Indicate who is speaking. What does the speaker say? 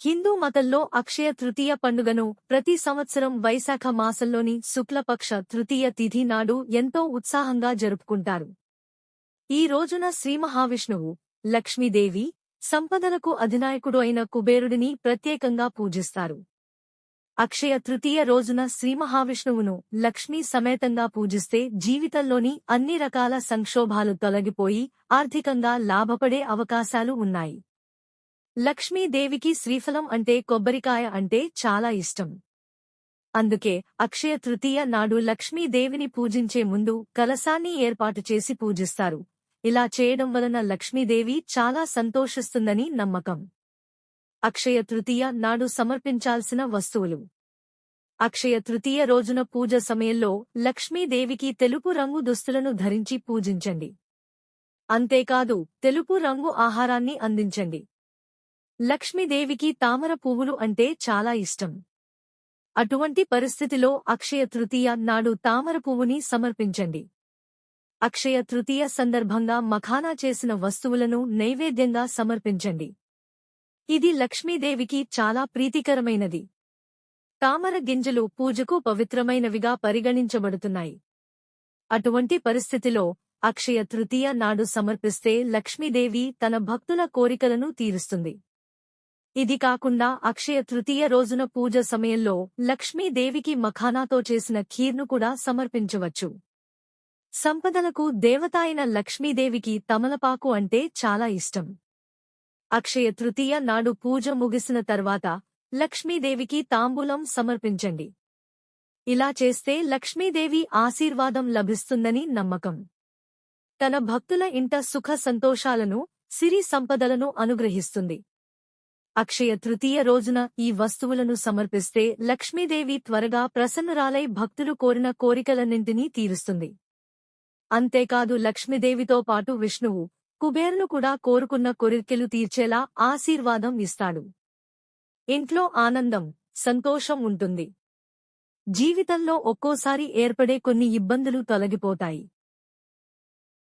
Speaker 1: హిందూ మతంలో అక్షయ తృతీయ పండుగను ప్రతి సంవత్సరం వైశాఖ మాసంలోని శుక్లపక్ష తృతీయ తిథి నాడు ఎంతో ఉత్సాహంగా జరుపుకుంటారు. ఈ రోజున శ్రీమహావిష్ణువు లక్ష్మీదేవి సంపదలకు అధినాయకుడు అయిన కుబేరుడిని ప్రత్యేకంగా పూజిస్తారు. అక్షయ తృతీయ రోజున శ్రీమహావిష్ణువును లక్ష్మీ సమేతంగా పూజిస్తే జీవితంలోని అన్ని రకాల సంక్షోభాలు తొలగిపోయి ఆర్థికంగా లాభపడే అవకాశాలు ఉన్నాయి. లక్ష్మీదేవికి శ్రీఫలం అంటే కొబ్బరికాయ అంటే చాలా ఇష్టం. అందుకే అక్షయ తృతీయ నాడు లక్ష్మీదేవిని పూజించే ముందు కలశాన్ని ఏర్పాటు చేసి పూజిస్తారు. ఇలా చేయడం వలన లక్ష్మీదేవి చాలా సంతోషిస్తుందని నమ్మకం. అక్షయ తృతీయ నాడు సమర్పించాల్సిన వస్తువులు. అక్షయ తృతీయ రోజున పూజ సమయంలో లక్ష్మీదేవికి తెలుపు రంగు దుస్తులను ధరించి పూజించండి. అంతేకాదు తెలుపు రంగు ఆహారాన్ని అందించండి. లక్ష్మీదేవికి తామర పువ్వులు అంటే చాలా ఇష్టం. అటువంటి పరిస్థితిలో అక్షయ తృతీయ నాడు తామర పువ్వుని సమర్పించండి. అక్షయ తృతీయ సందర్భంగా మఖానా చేసిన వస్తువులను నైవేద్యంగా సమర్పించండి. ఇది లక్ష్మీదేవికి చాలా ప్రీతికరమైనది. తామర గింజలు పూజకు పవిత్రమైనవిగా పరిగణించబడుతున్నాయి. అటువంటి పరిస్థితిలో అక్షయ తృతీయ నాడు సమర్పిస్తే లక్ష్మీదేవి తన భక్తుల కోరికలను తీరుస్తుంది. ఇది కాకుండా అక్షయ తృతీయ రోజున పూజ సమయంలో లక్ష్మీదేవికి మఖానాతో చేసిన ఖీర్ను కూడా సమర్పించవచ్చు. సంపదలకు దేవత అయిన లక్ష్మీదేవికి తమలపాకు అంటే చాలా ఇష్టం. అక్షయ తృతీయ నాడు పూజ ముగిసిన తర్వాత లక్ష్మీదేవికి తాంబూలం సమర్పించండి. ఇలా చేస్తే లక్ష్మీదేవి ఆశీర్వాదం లభిస్తుందని నమ్మకం. తన భక్తుల ఇంట సుఖ సంతోషాలను సిరి సంపదలను అనుగ్రహిస్తుంది. అక్షయ తృతీయ రోజున ఈ వస్తువులను సమర్పిస్తే లక్ష్మీదేవి త్వరగా ప్రసన్నరాలై భక్తులు కోరిన కోరికలన్నింటినీ తీరుస్తుంది. అంతేకాదు లక్ష్మీదేవితో పాటు విష్ణువు కుబేరును కూడా కోరుకున్న కోరికలు తీర్చేలా ఆశీర్వాదం ఇస్తాడు. ఇంట్లో ఆనందం సంతోషం ఉంటుంది. జీవితంలో ఒక్కోసారి ఏర్పడే కొన్ని ఇబ్బందులు తొలగిపోతాయి.